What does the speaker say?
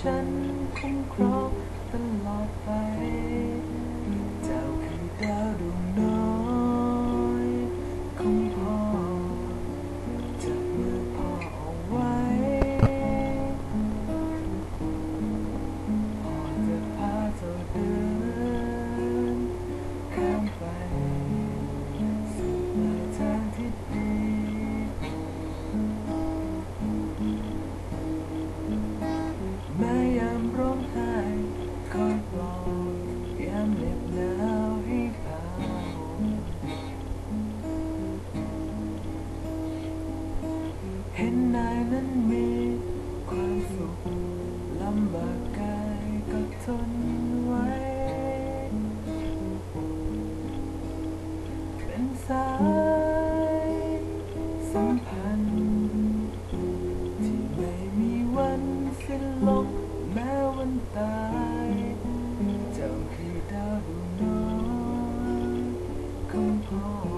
ฉันคุ้มครองตลอดไป เห็นนายนั้นมีความสุขลำบากกายก็ทนไว้ เป็นสายสัมพันธ์ที่ไม่มีวันสิ้นลงแม้วันตาย เจ้าคือดาวดวงน้อยของพ่อ